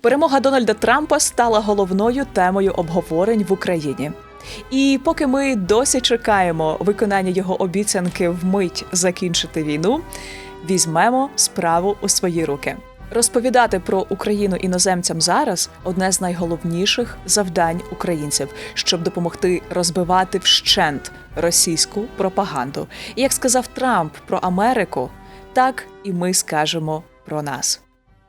Перемога Дональда Трампа стала головною темою обговорень в Україні. І поки ми досі чекаємо виконання його обіцянки вмить закінчити війну, візьмемо справу у свої руки. Розповідати про Україну іноземцям зараз одне з найголовніших завдань українців, щоб допомогти розбивати вщент російську пропаганду. І як сказав Трамп про Америку, так і ми скажемо про нас.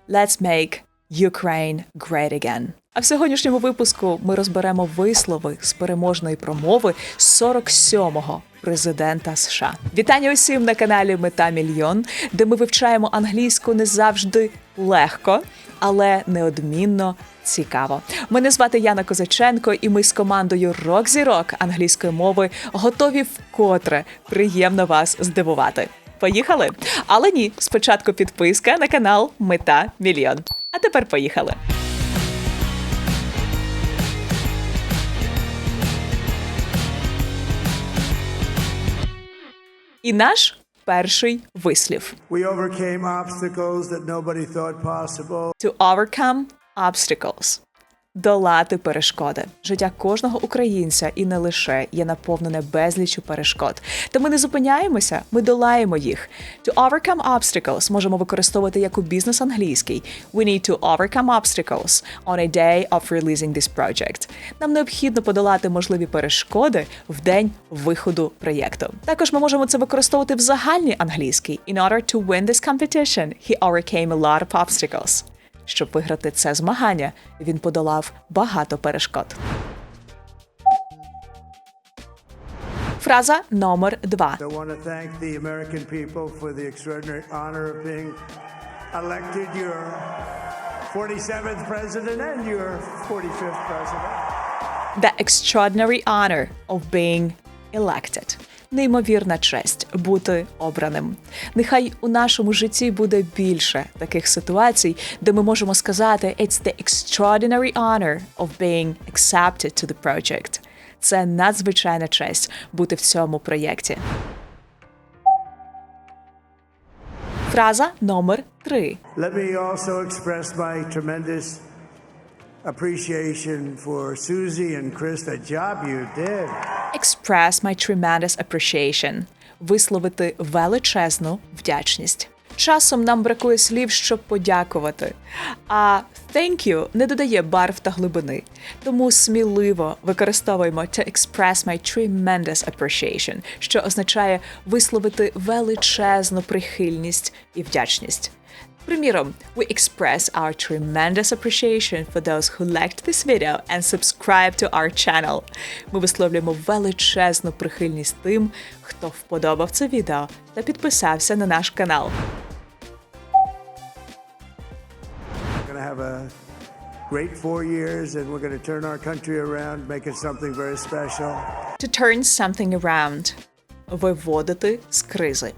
Let's make Ukraine great again. А в сьогоднішньому випуску ми розберемо вислови з переможної промови 47-го президента США. Вітання усім на каналі Мета Мільйон, де ми вивчаємо англійську не завжди легко, але неодмінно цікаво. Мене звати Яна Козаченко, і ми з командою Рок Зірок англійської мови готові вкотре приємно вас здивувати. Поїхали! Але ні, спочатку підписка на канал Мета Мільйон. А тепер поїхали. І наш перший вислів We overcame obstacles that nobody thought possible. to overcome obstacles. Долати перешкоди. Життя кожного українця і не лише є наповнене безліччю перешкод. Та ми не зупиняємося, ми долаємо їх. To overcome obstacles можемо використовувати як у бізнес англійський. We need to overcome obstacles on a day of releasing this project. Нам необхідно подолати можливі перешкоди в день виходу проєкту. Також ми можемо це використовувати в загальній англійській. In order to win this competition, he overcame a lot of obstacles. Щоб виграти це змагання, він подолав багато перешкод. Фраза номер два. Elected your 47th president and your 45th president. The extraordinary honor of being elected. Неймовірна честь бути обраним. Нехай у нашому житті буде більше таких ситуацій, де ми можемо сказати «It's the extraordinary honor of being accepted to the project». Це надзвичайна честь бути в цьому проєкті. Фраза номер три. Let me also express my tremendous appreciation for Susie and Chris, the job you did. express my tremendous appreciation – висловити величезну вдячність. Часом нам бракує слів, щоб подякувати. А thank you не додає барв та глибини. Тому сміливо використовуємо to express my tremendous appreciation, що означає висловити величезну прихильність і вдячність. Приміром, we express our tremendous appreciation for those who liked this video and subscribe to our channel. Ми висловлюємо величезну прихильність тим, хто вподобав це відео та підписався на наш канал. We're have a great four years and we're going to turn our country around, make it something very special. To turn something around – виводити з кризи.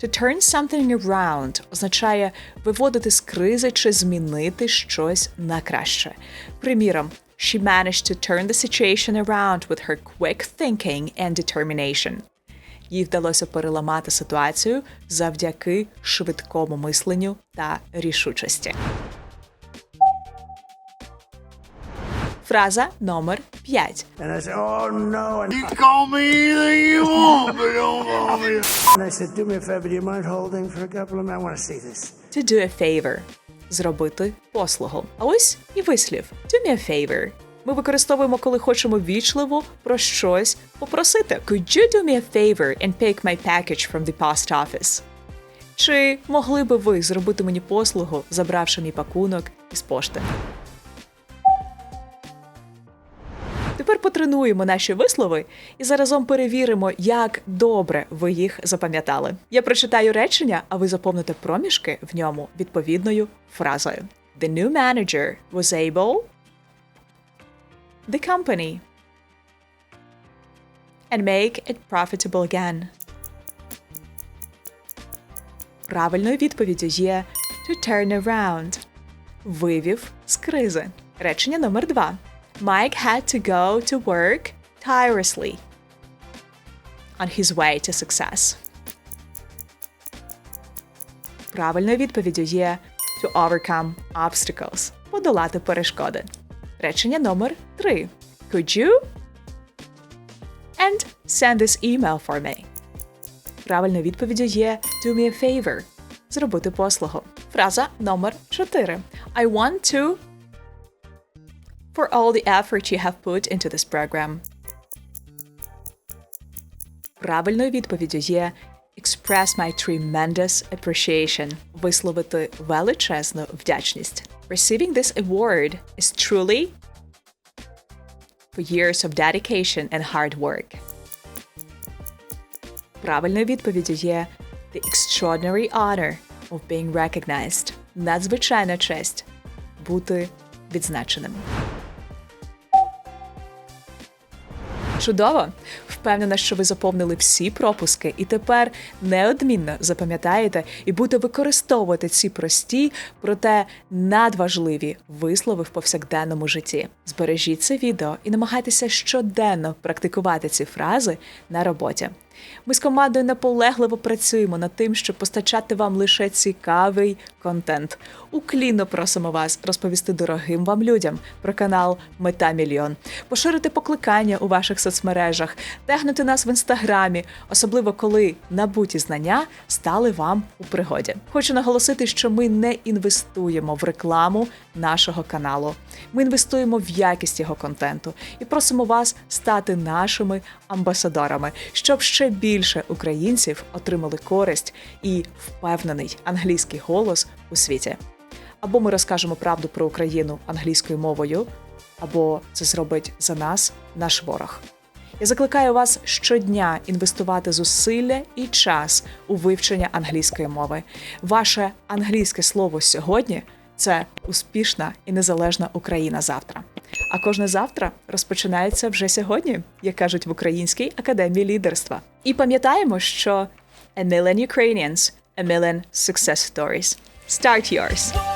To turn something around означає виводити з кризи чи змінити щось на краще. Приміром, she managed to turn the situation around with her quick thinking and determination. Їй вдалося переламати ситуацію завдяки швидкому мисленню та рішучості. Фраза номер 5. And I said, oh do me a favor, do you mind holding for a couple of minutes? I want to see this. To do a favor – зробити послугу. А ось і вислів do me a favor. Ми використовуємо, коли хочемо вічливо про щось попросити. Could you do me a favor and pick my package from the post office? Чи могли би ви зробити мені послугу, забравши мій пакунок із пошти? Потренуємо наші вислови і заразом перевіримо, як добре ви їх запам'ятали. Я прочитаю речення, а ви заповните проміжки в ньому відповідною фразою. The new manager was able the company and make it profitable again. Правильною відповіддю є to turn around. Вивів з кризи. Речення номер два. Mike had to go to work tirelessly on his way to success. Правильною відповіддю є to overcome obstacles. подолати перешкоди. Речення номер 3. Could you? And send this email for me. Правильною відповіддю є do me a favor. Зробити послугу. Фраза номер 4. I want to for all the effort you have put into this program. Правильною відповіддю є express my tremendous appreciation. Висловити величезну вдячність. Receiving this award is truly for years of dedication and hard work. Правильною відповіддю є the extraordinary honor of being recognized. Надзвичайна честь бути відзначеним. Чудово! Впевнена, що ви заповнили всі пропуски і тепер неодмінно запам'ятаєте і будете використовувати ці прості, проте надважливі вислови в повсякденному житті. Збережіть це відео і намагайтеся щоденно практикувати ці фрази на роботі. Ми з командою наполегливо працюємо над тим, щоб постачати вам лише цікавий контент. Уклінно просимо вас розповісти дорогим вам людям про канал Мета Мільйон, поширити покликання у ваших соцмережах, тегнути нас в інстаграмі, особливо коли набуті знання стали вам у пригоді. Хочу наголосити, що ми не інвестуємо в рекламу нашого каналу. Ми інвестуємо в якість його контенту і просимо вас стати нашими амбасадорами, щоб ще більше українців отримали користь і впевнений англійський голос у світі. Або ми розкажемо правду про Україну англійською мовою, або це зробить за нас наш ворог. Я закликаю вас щодня інвестувати зусилля і час у вивчення англійської мови. Ваше англійське слово сьогодні це успішна і незалежна Україна завтра. А кожне завтра розпочинається вже сьогодні, як кажуть в Українській академії лідерства. І пам'ятаємо, що a million Ukrainians, a million success stories. Start yours!